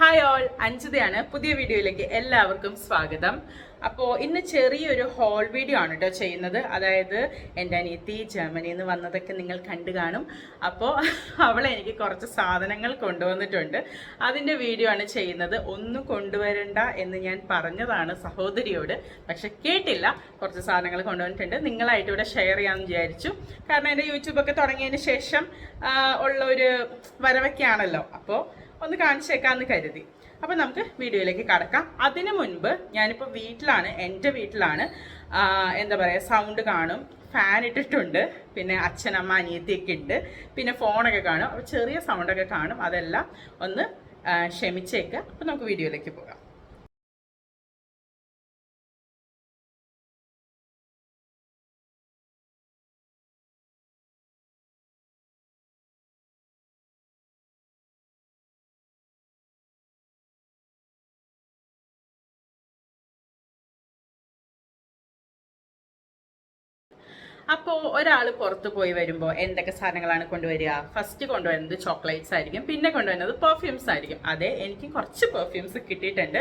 Hi all അഞ്ചുതയാണ് പുതിയ വീഡിയോയിലേക്ക് എല്ലാവർക്കും സ്വാഗതം. അപ്പോൾ ഇന്ന് ചെറിയൊരു ഹോൾ വീഡിയോ ആണ് കേട്ടോ ചെയ്യുന്നത്. അതായത് എന്റെ അനിയത്തി ജർമ്മനിയിൽ നിന്ന് വന്നതൊക്കെ നിങ്ങൾ കണ്ടു കാണും. അപ്പോൾ അവളെ എനിക്ക് കുറച്ച് സാധനങ്ങൾ കൊണ്ടുവന്നിട്ടുണ്ട്. അതിന്റെ വീഡിയോ ആണ് ചെയ്യുന്നത്. ഒന്നും കൊണ്ടുവരണ്ട എന്ന് ഞാൻ പറഞ്ഞതാണ് സഹോദരിയോട്. പക്ഷെ കേട്ടില്ല. കുറച്ച് സാധനങ്ങൾ കൊണ്ടുവന്നിട്ടുണ്ട്. നിങ്ങളായിട്ട് ഇവിടെ ഷെയർ ചെയ്യാമെന്ന് വിചാരിച്ചു. കാരണം എന്റെ യൂട്യൂബൊക്കെ തുടങ്ങിയതിന് ശേഷം ഉള്ള ഒരു വരവൊക്കെയാണല്ലോ. അപ്പോൾ ഒന്ന് കാണിച്ചേക്കാന്ന് കരുതി. അപ്പോൾ നമുക്ക് വീഡിയോയിലേക്ക് കടക്കാം. അതിനു മുൻപ് ഞാനിപ്പോൾ വീട്ടിലാണ് എന്റെ വീട്ടിലാണ് എന്താ പറയുക സൗണ്ട് കാണും. ഫാൻ ഇട്ടിട്ടുണ്ട്. പിന്നെ അച്ഛനമ്മ അനിയത്തിയൊക്കെ ഉണ്ട്. പിന്നെ ഫോണൊക്കെ കാണും. അപ്പോൾ ചെറിയ സൗണ്ടൊക്കെ കാണും. അതെല്ലാം ഒന്ന് ക്ഷമിച്ചേക്കാം. ക്ഷമിച്ചേക്കുക അപ്പോൾ നമുക്ക് വീഡിയോയിലേക്ക് പോകാം. അപ്പോൾ ഒരാൾ പുറത്ത് പോയി വരുമ്പോൾ എന്തൊക്കെ സാധനങ്ങളാണ് കൊണ്ടുവരിക? ഫസ്റ്റ് കൊണ്ടുവരുന്നത് ചോക്ലേറ്റ്സ് ആയിരിക്കും. പിന്നെ കൊണ്ടുവരുന്നത് പെർഫ്യൂംസ് ആയിരിക്കും. അതെ എനിക്ക് കുറച്ച് പെർഫ്യൂംസ് കിട്ടിയിട്ടുണ്ട്.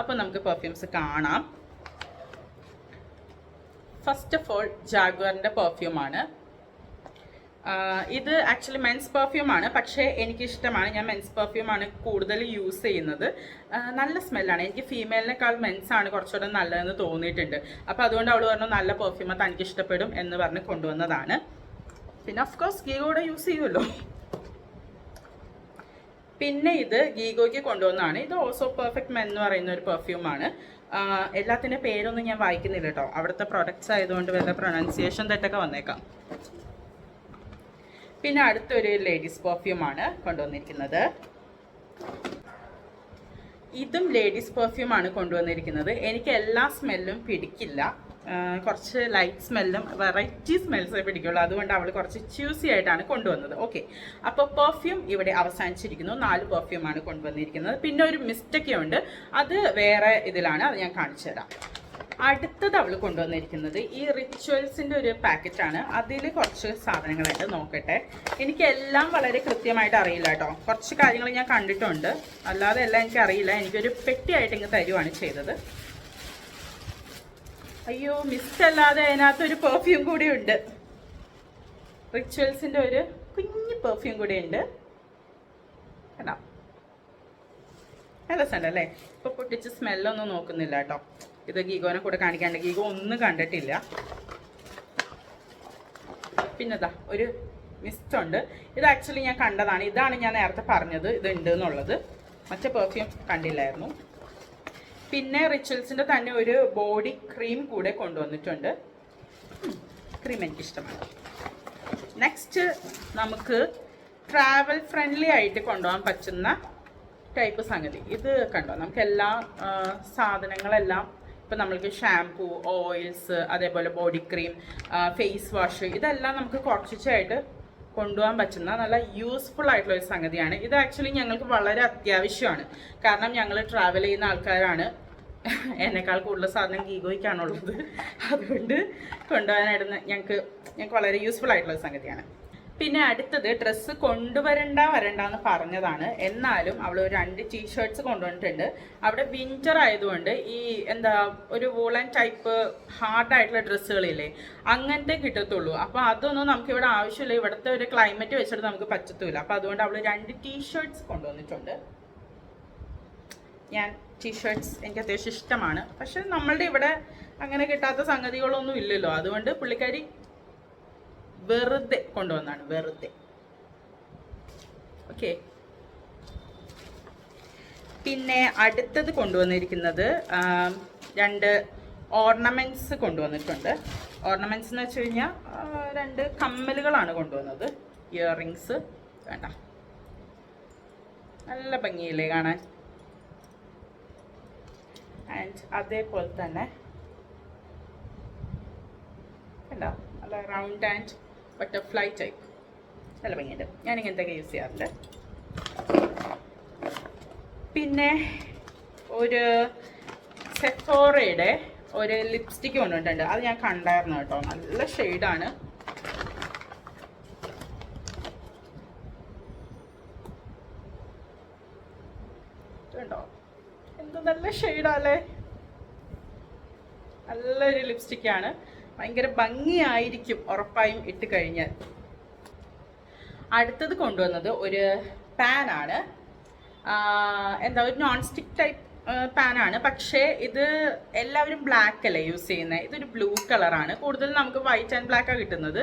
അപ്പോൾ നമുക്ക് പെർഫ്യൂംസ് കാണാം. ഫസ്റ്റ് ഓഫ് ഓൾ ജാഗ്വറിന്റെ പെർഫ്യൂമാണ് ഇത് ആക്ച്വലി മെൻസ് പെർഫ്യൂം ആണ് പക്ഷേ എനിക്കിഷ്ടമാണ്. ഞാൻ മെൻസ് പെർഫ്യൂം ആണ് കൂടുതൽ യൂസ് ചെയ്യുന്നത്. നല്ല സ്മെല്ലാണ്. എനിക്ക് ഫീമെയിലിനേക്കാൾ മെൻസ് ആണ് കുറച്ചുകൂടെ നല്ലതെന്ന് തോന്നിയിട്ടുണ്ട്. അപ്പോൾ അതുകൊണ്ട് അവൾ പറഞ്ഞു നല്ല പെർഫ്യൂം തനിക്ക് ഇഷ്ടപ്പെടും എന്ന് പറഞ്ഞ് കൊണ്ടുവന്നതാണ്. പിന്നെ ഓഫ് കോഴ്സ് ഗീഗോടെ യൂസ് ചെയ്യുമല്ലോ. പിന്നെ ഇത് ഗീഗോയ്ക്ക് കൊണ്ടുവന്നതാണ്. ഇത് ഓൾസോ പെർഫെക്റ്റ് മെൻ എന്ന് പറയുന്ന ഒരു പെർഫ്യൂമാണ് എല്ലാത്തിന്റെ പേരൊന്നും ഞാൻ വായിക്കുന്നില്ല കേട്ടോ. അവിടുത്തെ പ്രൊഡക്ട്സ് ആയതുകൊണ്ട് വല്ല പ്രൊണൗൺസിയേഷൻ തെറ്റൊക്കെ വന്നേക്കാം. പിന്നെ അടുത്തൊരു ലേഡീസ് പെർഫ്യൂമാണ് കൊണ്ടുവന്നിരിക്കുന്നത്. ഇതും ലേഡീസ് പെർഫ്യൂമാണ് കൊണ്ടുവന്നിരിക്കുന്നത്. എനിക്ക് എല്ലാ സ്മെല്ലും പിടിക്കില്ല. കുറച്ച് ലൈറ്റ് സ്മെല്ലും വെറൈറ്റി സ്മെൽസേ പിടിക്കുള്ളൂ. അതുകൊണ്ട് അവൾ കുറച്ച് ച്യൂസി ആയിട്ടാണ് കൊണ്ടുവന്നത്. ഓക്കെ. അപ്പോൾ പെർഫ്യൂം ഇവിടെ അവസാനിച്ചിരിക്കുന്നു. നാല് പെർഫ്യൂമാണ് കൊണ്ടുവന്നിരിക്കുന്നത്. പിന്നെ ഒരു മിസ്റ്റൊക്കെ ഉണ്ട് അത് വേറെ ഇതിലാണ്. അത് ഞാൻ കാണിച്ചു തരാം അടുത്തത് അവൾ കൊണ്ടുവന്നിരിക്കുന്നത് ഈ റിച്വൽസിന്റെ ഒരു പാക്കറ്റ് ആണ്. അതിൽ കുറച്ച് സാധനങ്ങളായിട്ട് നോക്കട്ടെ. എനിക്ക് എല്ലാം വളരെ കൃത്യമായിട്ട് അറിയില്ല കേട്ടോ. കുറച്ച് കാര്യങ്ങൾ ഞാൻ കണ്ടിട്ടുണ്ട്. അല്ലാതെ എല്ലാം എനിക്ക് അറിയില്ല. എനിക്കൊരു പെട്ടിയായിട്ട് ഇങ്ങ് തരുവാണ് ചെയ്തത്. അയ്യോ മിസ്റ്റ് അല്ലാതെ അതിനകത്ത് ഒരു പെർഫ്യൂം കൂടി ഉണ്ട്. റിച്വൽസിന്റെ ഒരു കുഞ്ഞു പെർഫ്യൂം കൂടി ഉണ്ട്. കണ്ടോ? നല്ല അല്ലേ? ഇപ്പൊ പൊട്ടിച്ച് സ്മെല്ലൊന്നും നോക്കുന്നില്ല കേട്ടോ. ഇത് ഗീഗോനെ കൂടെ കാണിക്കാണ്ട്. ഗീഗോ ഒന്നും കണ്ടിട്ടില്ല. പിന്നെതാ ഒരു മിസ്റ്റ് ഉണ്ട്. ഇത് ആക്ച്വലി ഞാൻ കണ്ടതാണ്. ഇതാണ് ഞാൻ നേരത്തെ പറഞ്ഞത്. ഇത് ഉണ്ട് എന്നുള്ളത്. മറ്റേ പെർഫ്യൂം കണ്ടില്ലായിരുന്നു. പിന്നെ റിച്വൽസിന്റെ തന്നെ ഒരു ബോഡി ക്രീം കൂടെ കൊണ്ടുവന്നിട്ടുണ്ട്. ക്രീം എനിക്കിഷ്ടമാണ്. നെക്സ്റ്റ് നമുക്ക് ട്രാവൽ ഫ്രണ്ട്ലി ആയിട്ട് കൊണ്ടുപോകാൻ പറ്റുന്ന ടൈപ്പ് സംഗതി. ഇത് കണ്ടോ? നമുക്ക് എല്ലാ സാധനങ്ങളെല്ലാം ഇപ്പം നമ്മൾക്ക് ഷാംപൂ ഓയിൽസ് അതേപോലെ ബോഡി ക്രീം ഫേസ് വാഷ് ഇതെല്ലാം നമുക്ക് കുറച്ചായിട്ട് കൊണ്ടുപോകാൻ പറ്റുന്ന നല്ല യൂസ്ഫുൾ ആയിട്ടുള്ള ഒരു സംഗതിയാണ്. ഇത് ആക്ച്വലി ഞങ്ങൾക്ക് വളരെ അത്യാവശ്യമാണ്. കാരണം ഞങ്ങൾ ട്രാവൽ ചെയ്യുന്ന ആൾക്കാരാണ്. എന്നെക്കാൾ കൂടുതൽ സാധനം ഗീഗോയ്ക്കാണുള്ളത്. അതുകൊണ്ട് കൊണ്ടുപോകാനായിട്ട് ഞങ്ങൾക്ക് ഞങ്ങൾക്ക് വളരെ യൂസ്ഫുൾ ആയിട്ടുള്ള സംഗതിയാണ്. പിന്നെ അടുത്തത് ഡ്രസ്സ് കൊണ്ടുവരണ്ട വരണ്ട എന്ന് പറഞ്ഞതാണ്. എന്നാലും അവൾ ഒരു രണ്ട് ടീഷർട്ട്സ് കൊണ്ടുവന്നിട്ടുണ്ട്. അവിടെ വിന്റർ ആയതുകൊണ്ട് ഈ എന്താ ഒരു വൂളൻ ടൈപ്പ് ഹാർഡായിട്ടുള്ള ഡ്രസ്സുകളില്ലേ അങ്ങനത്തെ കിട്ടത്തുള്ളൂ. അപ്പോൾ അതൊന്നും നമുക്ക് ഇവിടെ ആവശ്യമില്ല. ഇവിടുത്തെ ഒരു ക്ലൈമറ്റ് വെച്ചിട്ട് നമുക്ക് പറ്റത്തില്ല. അപ്പോൾ അതുകൊണ്ട് അവൾ രണ്ട് ടീഷർട്ട്സ് കൊണ്ടുവന്നിട്ടുണ്ട്. ഞാൻ ടീഷർട്ട്സ് എനിക്ക് അത്യാവശ്യം ഇഷ്ടമാണ്. പക്ഷെ നമ്മളുടെ ഇവിടെ അങ്ങനെ കിട്ടാത്ത സംഗതികളൊന്നും ഇല്ലല്ലോ. അതുകൊണ്ട് പുള്ളിക്കാരി വെറുതെ കൊണ്ടുവന്നാണ് വെറുതെ. ഓക്കെ പിന്നെ അടുത്തത് കൊണ്ടുവന്നിരിക്കുന്നത് രണ്ട് ഓർണമെന്റ്സ് കൊണ്ടുവന്നിട്ടുണ്ട്. ഓർണമെന്റ്സ് എന്ന് വെച്ച് കഴിഞ്ഞാൽ രണ്ട് കമ്മലുകളാണ് കൊണ്ടുവന്നത്. ഇയറിങ്സ് വേണ്ട. നല്ല ഭംഗിയില്ലേ കാണാൻ. ആൻഡ് അതേപോലെ തന്നെ കണ്ടോ? നല്ല റൗണ്ട് ആൻഡ് ബട്ടർഫ്ലൈ ടൈപ്പ് നല്ല ഭംഗിയുണ്ട്. ഞാൻ ഇങ്ങനത്തെയൊക്കെ യൂസ് ചെയ്യാറുണ്ട്? പിന്നെ ഒരു സെഫോറയുടെ ഒരു ലിപ്സ്റ്റിക്ക് കൊണ്ടുവന്നിട്ടുണ്ട്. അത് ഞാൻ കണ്ടായിരുന്നു കേട്ടോ. നല്ല ഷെയ്ഡാണ് എന്ത് നല്ല ഷെയ്ഡാല്ലേ നല്ലൊരു ലിപ്സ്റ്റിക്കാണ് ഭയങ്കര ഭംഗിയായിരിക്കും ഉറപ്പായും ഇട്ട് കഴിഞ്ഞാൽ. അടുത്തത് കൊണ്ടുവന്നത് ഒരു പാനാണ് എന്താ ഒരു നോൺ സ്റ്റിക്ക് ടൈപ്പ് പാനാണ് പക്ഷേ ഇത് എല്ലാവരും ബ്ലാക്ക് അല്ലേ യൂസ് ചെയ്യുന്നത് ഇതൊരു ബ്ലൂ കളറാണ് കൂടുതൽ നമുക്ക് വൈറ്റ് ആൻഡ് ബ്ലാക്കാണ് കിട്ടുന്നത്.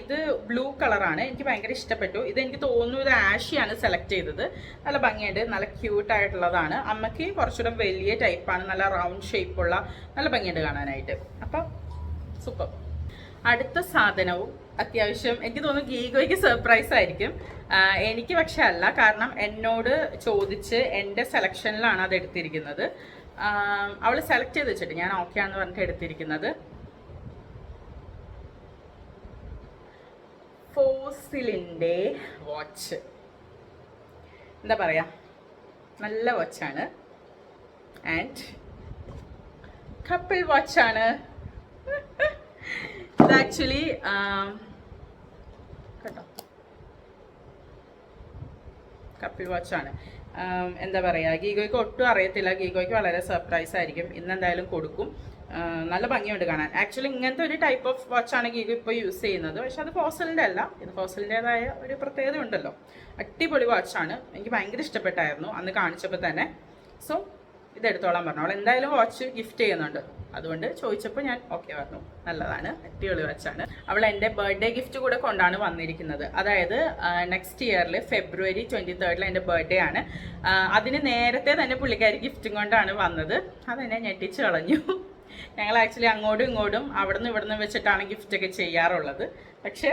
ഇത് ബ്ലൂ കളറാണ് എനിക്ക് ഭയങ്കര ഇഷ്ടപ്പെട്ടു. ഇത് എനിക്ക് തോന്നുന്നു ഇത് ആഷിയാണ് സെലക്ട് ചെയ്തത്. നല്ല ഭംഗിയുണ്ട്. നല്ല ക്യൂട്ട് ആയിട്ടുള്ളതാണ്. അമ്മയ്ക്ക് കുറച്ചുകൂടെ വലിയ ടൈപ്പാണ് നല്ല റൗണ്ട് ഷേപ്പുള്ള നല്ല ഭംഗിയുണ്ട് കാണാനായിട്ട്. അപ്പം സൂപ്പർ അടുത്ത സാധനവും അത്യാവശ്യം എനിക്ക് തോന്നുന്നു ഗീഗോയ്ക്ക് സർപ്രൈസ് ആയിരിക്കും. എനിക്ക് പക്ഷെ അല്ല കാരണം എന്നോട് ചോദിച്ച് എന്റെ സെലക്ഷനിലാണ് അത് എടുത്തിരിക്കുന്നത്. അവൾ സെലക്ട് ചെയ്ത് വെച്ചിട്ട് ഞാൻ ഓക്കെ ആണെന്ന് പറഞ്ഞിട്ട് എടുത്തിരിക്കുന്നത്. ഫോസിലിന്റെ വാച്ച് എന്താ പറയാ? നല്ല വാച്ചാണ് ആൻഡ് കപ്പിൾ വാച്ചാണ് ഇത് ആക്ച്വലി കേട്ടോ. കപ്പിൾ വാച്ചാണ് എന്താ പറയുക ഗീഗോയ്ക്ക് ഒട്ടും അറിയത്തില്ല. ഗീഗോയ്ക്ക് വളരെ സർപ്രൈസ് ആയിരിക്കും. ഇന്ന് എന്തായാലും കൊടുക്കും നല്ല ഭംഗിയുണ്ട് കാണാൻ. ആക്ച്വലി ഇങ്ങനത്തെ ഒരു ടൈപ്പ് ഓഫ് വാച്ചാണ് ഗീഗോ ഇപ്പോൾ യൂസ് ചെയ്യുന്നത്. പക്ഷെ അത് ഫോസലിന്റെ അല്ല. ഇത് ഫോസലിന്റെതായ ഒരു പ്രത്യേകത ഉണ്ടല്ലോ. അടിപൊളി വാച്ചാണ് എനിക്ക് ഭയങ്കര ഇഷ്ടപ്പെട്ടായിരുന്നു. അന്ന് കാണിച്ചപ്പോൾ തന്നെ. സോ ഇതെടുത്തോളാൻ പറഞ്ഞു. അവൾ എന്തായാലും വാച്ച് ഗിഫ്റ്റ് ചെയ്യുന്നുണ്ട്. അതുകൊണ്ട് ചോദിച്ചപ്പോൾ ഞാൻ ഓക്കെ പറഞ്ഞു. നല്ലതാണ്. അടിപൊളി വെച്ചാണ്. അവൾ എന്റെ ബർത്ത്ഡേ ഗിഫ്റ്റ് കൂടെ കൊണ്ടാണ് വന്നിരിക്കുന്നത്. അതായത് നെക്സ്റ്റ് ഇയറിൽ ഫെബ്രുവരി ട്വന്റി തേർഡിൽ എന്റെ ബർത്ത്ഡേ ആണ്. അതിന് നേരത്തെ തന്നെ പുള്ളിക്കാരി ഗിഫ്റ്റും കൊണ്ടാണ് വന്നത്. അതെന്നെ ഞെട്ടിച്ച് കളഞ്ഞു. ഞങ്ങൾ ആക്ച്വലി അങ്ങോട്ടും ഇങ്ങോട്ടും അവിടെ നിന്ന് ഇവിടെ നിന്ന് വെച്ചിട്ടാണ് ഗിഫ്റ്റൊക്കെ ചെയ്യാറുള്ളത്. പക്ഷേ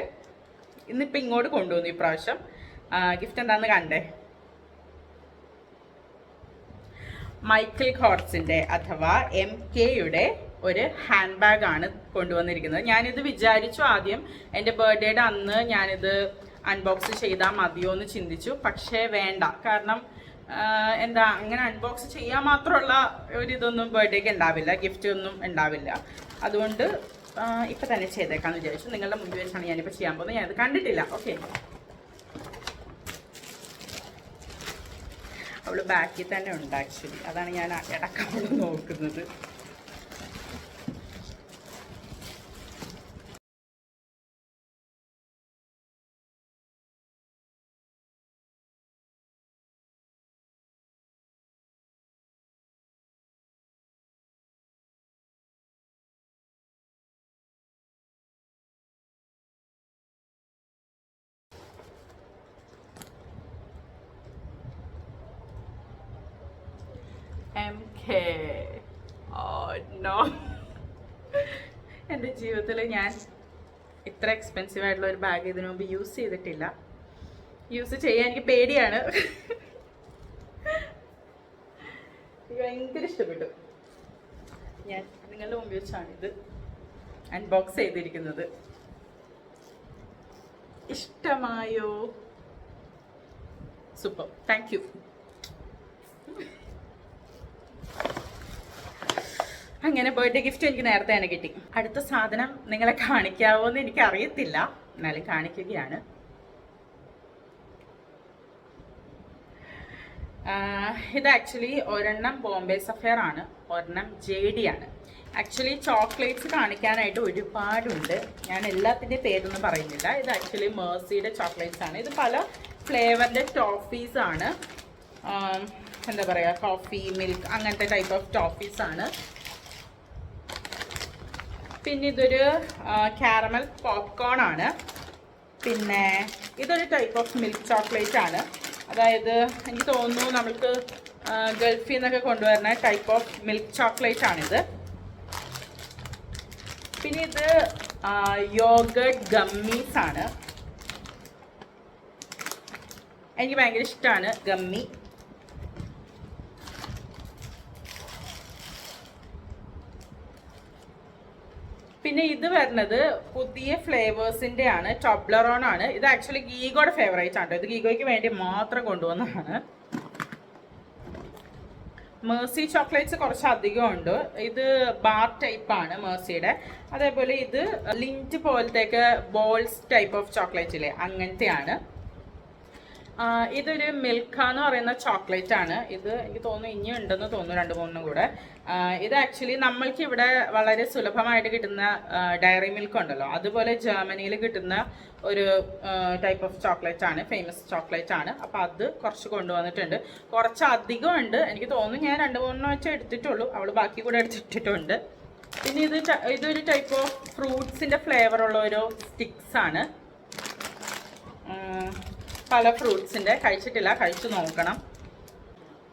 ഇന്നിപ്പോൾ ഇങ്ങോട്ട് കൊണ്ടുവന്നു ഇപ്രാവശ്യം ഗിഫ്റ്റ് എന്താണെന്ന് കണ്ടേ? മൈക്കിൾ ഹോർട്സിന്റെ അഥവാ എം കെയുടെ ഒരു ഹാൻഡ് ബാഗ് ആണ് കൊണ്ടുവന്നിരിക്കുന്നത്. ഞാനിത് വിചാരിച്ചു ആദ്യം എന്റെ ബർത്ത്ഡേയുടെ അന്ന് ഞാനിത് അൺബോക്സ് ചെയ്താൽ മതിയോ എന്ന് ചിന്തിച്ചു. പക്ഷേ വേണ്ട. കാരണം എന്താ അങ്ങനെ അൺബോക്സ് ചെയ്യാൻ മാത്രമുള്ള ഒരിതൊന്നും ബർത്ത്ഡേക്ക് ഉണ്ടാവില്ല. ഗിഫ്റ്റ് ഒന്നും ഉണ്ടാവില്ല. അതുകൊണ്ട് ഇപ്പം തന്നെ ചെയ്തേക്കാമെന്ന് വിചാരിച്ചു. നിങ്ങളുടെ മുമ്പിൽ വെച്ചാണ് ഞാനിപ്പോൾ ചെയ്യാൻ പോകുന്നത് ഞാനത് കണ്ടിട്ടില്ല. ഓക്കെ അവൾ ബാക്കിൽ തന്നെ ഉണ്ട് ആക്ച്വലി അതാണ് ഞാൻ ഇടയ്ക്ക് നോക്കുന്നത്. എം കെ നോ എന്റെ ജീവിതത്തിൽ ഞാൻ ഇത്ര എക്സ്പെൻസീവ് ആയിട്ടുള്ള ഒരു ബാഗ് ഇതിനു മുമ്പ് യൂസ് ചെയ്തിട്ടില്ല. യൂസ് ചെയ്യാൻ എനിക്ക് പേടിയാണ്. എനിക്ക് ഭയങ്കര ഇഷ്ടപ്പെട്ടു. ഞാൻ നിങ്ങളുടെ മുമ്പ് വെച്ചാണ് ഇത് അൺബോക്സ് ചെയ്തിരിക്കുന്നത്. ഇഷ്ടമായോ? സൂപ്പർ താങ്ക് യു അങ്ങനെ ബർത്ത്ഡേ ഗിഫ്റ്റ് എനിക്ക് നേരത്തെ തന്നെ കിട്ടി. അടുത്ത സാധനം നിങ്ങളെ കാണിക്കാവോ എന്ന് എനിക്ക് അറിയത്തില്ല എന്നാലും കാണിക്കുകയാണ്. ഇത് ആക്ച്വലി ഒരെണ്ണം ബോംബെ സഫയർ ആണ്. ഒരെണ്ണം ജെ ഡി ആണ്. ആക്ച്വലി ചോക്ലേറ്റ്സ് കാണിക്കാനായിട്ട് ഒരുപാടുണ്ട്. ഞാൻ എല്ലാത്തിന്റെ പേരൊന്നും പറയുന്നില്ല. ഇത് ആക്ച്വലി മേഴ്സിയുടെ ചോക്ലേറ്റ്സ് ആണ്. ഇത് പല ഫ്ലേവറിന്റെ ടോഫീസ് ആണ്. എന്താ പറയുക കോഫി മിൽക്ക് അങ്ങനത്തെ ടൈപ്പ് ഓഫ് ടോഫീസ് ആണ്. പിന്നെ ഇതൊരു കാരമൽ പോപ്കോൺ ആണ്. പിന്നെ ഇതൊരു ടൈപ്പ് ഓഫ് മിൽക്ക് ചോക്ലേറ്റ് ആണ്. അതായത് എനിക്ക് തോന്നുന്നു നമ്മൾക്ക് ആ, ഗൾഫിൽ നിന്നൊക്കെ കൊണ്ടുവരുന്ന ടൈപ്പ് ഓഫ് മിൽക്ക് ചോക്ലേറ്റ് ആണിത്. പിന്നെ ഇത് യോഗട്ട് ഗമ്മീസ് ആണ്. എനിക്ക് ഭയങ്കര ഇഷ്ടമാണ് ഗമ്മി പിന്നെ ഇത് വരുന്നത് പുതിയ ഫ്ലേവേഴ്സിന്റെ ആണ് ടോബ്ലറോൺ ആണ്. ഇത് ആക്ച്വലി ഗീഗോയുടെ ഫേവറേറ്റ് ആണ് ഇത് ഗീഗോയ്ക്ക് വേണ്ടി മാത്രം കൊണ്ടുവന്നതാണ്. മേഴ്സി ചോക്ലേറ്റ്സ് കുറച്ച് അധികം ഉണ്ട്. ഇത് ബാർ ടൈപ്പ് ആണ് മേഴ്സിയുടെ. അതേപോലെ ഇത് ലിന്റ് പോലത്തേക്ക് ബോൾസ് ടൈപ്പ് ഓഫ് ചോക്ലേറ്റ് ഇല്ലേ? അങ്ങനത്തെയാണ്. ഇതൊരു മിൽക്ക എന്ന് പറയുന്ന ചോക്ലേറ്റ് ആണ് ഇത് എനിക്ക് തോന്നുന്നു ഇനി ഉണ്ടെന്ന് തോന്നുന്നു രണ്ട് മൂന്നും കൂടെ. ഇത് ആക്ച്വലി നമ്മൾക്ക് ഇവിടെ വളരെ സുലഭമായിട്ട് കിട്ടുന്ന ഡയറി മിൽക്ക് ഉണ്ടല്ലോ. അതുപോലെ ജർമ്മനിയിൽ കിട്ടുന്ന ഒരു ടൈപ്പ് ഓഫ് ചോക്ലേറ്റ് ആണ് ഫേമസ് ചോക്ലേറ്റ് ആണ് അപ്പോൾ അത് കുറച്ച് കൊണ്ടുവന്നിട്ടുണ്ട്. കുറച്ച് അധികം ഉണ്ട്. എനിക്ക് തോന്നുന്നു ഞാൻ രണ്ട് മൂന്നെണ്ണം വെച്ച് എടുത്തിട്ടുള്ളൂ. അവൾ ബാക്കി കൂടെ എടുത്തിട്ടുണ്ട് പിന്നെ ഇത് ഇതൊരു ടൈപ്പ് ഓഫ് ഫ്രൂട്ട്സിന്റെ ഫ്ലേവർ ഉള്ള ഒരു സ്റ്റിക്സ് ആണ്. പല ഫ്രൂട്ട്സിന്റെ കഴിച്ചിട്ടില്ല കഴിച്ചു നോക്കണം.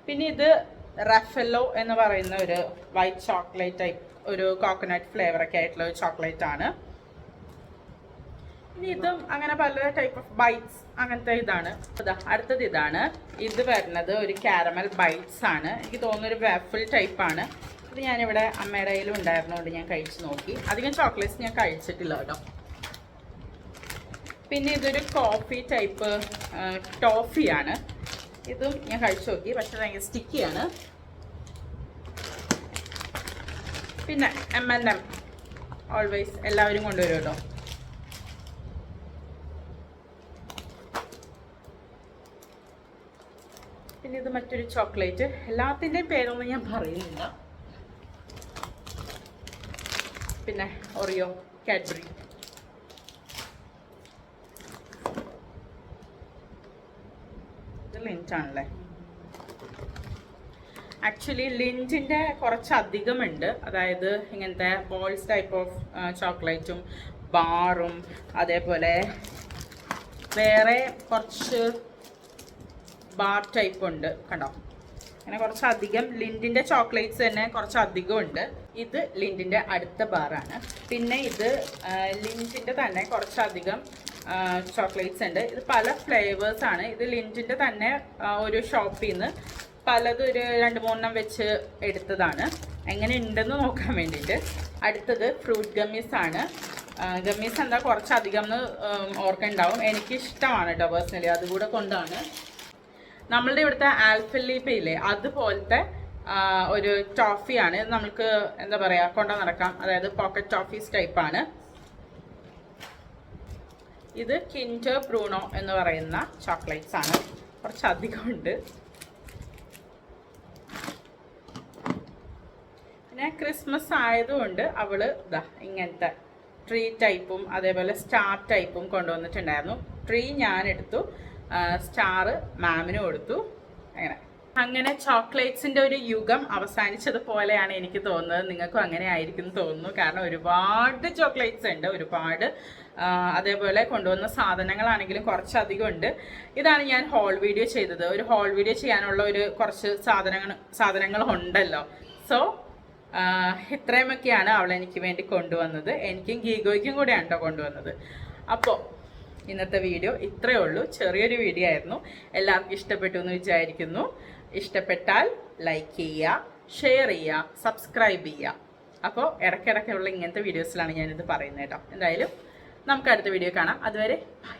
പിന്നെ ഇത് റഫെല്ലോ എന്ന് പറയുന്ന ഒരു വൈറ്റ് ചോക്ലേറ്റ് ടൈപ്പ് ഒരു കോക്കനട്ട് ഫ്ലേവർ ഒക്കെ ആയിട്ടുള്ള ഒരു ചോക്ലേറ്റ് ആണ്. ഇനി ഇതും അങ്ങനെ പല ടൈപ്പ് ഓഫ് ബൈറ്റ്സ് അങ്ങനത്തെ ഇതാണ്. ഇതാ അടുത്തത് ഇതാണ്. ഇത് വരുന്നത് ഒരു കാരമൽ ബൈറ്റ്സ് ആണ്. എനിക്ക് തോന്നുന്ന ഒരു വാഫിൾ ടൈപ്പ് ആണ്. ഇത് ഞാനിവിടെ അമ്മയുടെ കയ്യിലും ഉണ്ടായിരുന്നതുകൊണ്ട് ഞാൻ കഴിച്ചു നോക്കി. അധികം ചോക്ലേറ്റ്സ് ഞാൻ കഴിച്ചിട്ടില്ല കേട്ടോ. പിന്നെ ഇതൊരു കോഫി ടൈപ്പ് ടോഫിയാണ് ഇതും ഞാൻ കഴിച്ചു നോക്കി പക്ഷെ ഭയങ്കര സ്റ്റിക്കിയാണ് പിന്നെ എം എൻ എം ഓൾവേസ് എല്ലാവരും കൊണ്ടുവരും പിന്നെ ഇത് മറ്റൊരു ചോക്ലേറ്റ്. എല്ലാത്തിന്റെയും പേരൊന്നും ഞാൻ പറയുന്നില്ല. പിന്നെ ഒറിയോ കാഡ്ബറി ലിഞ്ചാണല്ലേ ആക്ച്വലി കുറച്ച് അധികമുണ്ട് അതായത് ഇങ്ങനത്തെ ബോൾസ് ടൈപ്പ് ഓഫ് ചോക്ലേറ്റും ബാറും അതേപോലെ വേറെ കുറച്ച് ബാർ ടൈപ്പ് ഉണ്ട്. കണ്ടോ? അങ്ങനെ കുറച്ച് അധികം ലിൻഡിന്റെ ചോക്ലേറ്റ്സ് തന്നെ കുറച്ച് അധികം ഉണ്ട് ഇത് ലിൻഡിന്റെ അടുത്ത ബാറാണ്. പിന്നെ ഇത് ലിൻഡിന്റെ തന്നെ കുറച്ചധികം ചോക്ലേറ്റ്സ് ഉണ്ട്. ഇത് പല ഫ്ലേവേഴ്സ് ആണ്. ഇത് ലിന്റിന്റെ തന്നെ ഒരു ഷോപ്പിൽ നിന്ന് പലതും ഒരു രണ്ട് മൂന്നെണ്ണം വെച്ച് എടുത്തതാണ്. എങ്ങനെ ഉണ്ടെന്ന് നോക്കാൻ വേണ്ടിയിട്ട്. അടുത്തത് ഫ്രൂട്ട് ഗമ്മീസ് ആണ്. ഗമ്മീസ് എന്താ കുറച്ചധികം എന്ന് ഓർക്കുണ്ടാവും. എനിക്കിഷ്ടമാണ് കേട്ടോ പേഴ്സണലി അതുകൂടെ കൊണ്ടാണ്. നമ്മളുടെ ഇവിടുത്തെ ആൽഫല്ലീപ്പ ഇല്ലേ അതുപോലത്തെ ഒരു ടോഫിയാണ് ഇത് നമുക്ക് എന്താ പറയുക കൊണ്ടു നടക്കാം. അതായത് പോക്കറ്റ് ടോഫീസ് ടൈപ്പാണ് ഇത് കിൻഡർ ബ്രൂണോ എന്ന് പറയുന്ന ചോക്ലേറ്റ്സ് ആണ്. കുറച്ചധികം ഉണ്ട് പിന്നെ ക്രിസ്മസ് ആയതുകൊണ്ട് അവൾ ഇതാ ഇങ്ങനത്തെ ട്രീ ടൈപ്പും അതേപോലെ സ്റ്റാർ ടൈപ്പും കൊണ്ടുവന്നിട്ടുണ്ടായിരുന്നു. ട്രീ ഞാൻ എടുത്തു സ്റ്റാറ് മാമിനും എടുത്തു അങ്ങനെ. അങ്ങനെ ചോക്ലേറ്റ്സിന്റെ ഒരു യുഗം അവസാനിച്ചതുപോലെയാണ് എനിക്ക് തോന്നുന്നത്. നിങ്ങൾക്കും അങ്ങനെ ആയിരിക്കും തോന്നുന്നു. കാരണം ഒരുപാട് ചോക്ലേറ്റ്സ് ഉണ്ട് ഒരുപാട് അതേപോലെ കൊണ്ടുവന്ന സാധനങ്ങളാണെങ്കിലും കുറച്ചധികം ഉണ്ട്. ഇതാണ് ഞാൻ ഹോൾ വീഡിയോ ചെയ്തത്. ഒരു ഹോൾ വീഡിയോ ചെയ്യാനുള്ള ഒരു കുറച്ച് സാധനങ്ങൾ സാധനങ്ങൾ ഉണ്ടല്ലോ. സോ ഇത്രയുമൊക്കെയാണ് അവൾ എനിക്ക് വേണ്ടി കൊണ്ടുവന്നത്. എനിക്കും ഗീഗോയ്ക്കും കൂടെയാണ് കേട്ടോ കൊണ്ടുവന്നത്. അപ്പോൾ ഇന്നത്തെ വീഡിയോ ഇത്രയേ ഉള്ളൂ. ചെറിയൊരു വീഡിയോ ആയിരുന്നു. എല്ലാവർക്കും ഇഷ്ടപ്പെട്ടു എന്ന് വിചാരിക്കുന്നു. ഇഷ്ടപ്പെട്ടാൽ ലൈക്ക് ചെയ്യുക ഷെയർ ചെയ്യുക സബ്സ്ക്രൈബ് ചെയ്യുക. അപ്പോൾ ഇടയ്ക്കിടയ്ക്കുള്ള ഇങ്ങനത്തെ വീഡിയോസിലാണ് ഞാനിത് പറയുന്നത് കേട്ടോ. എന്തായാലും നമുക്ക് അടുത്ത വീഡിയോ കാണാം. അതുവരെ ബൈ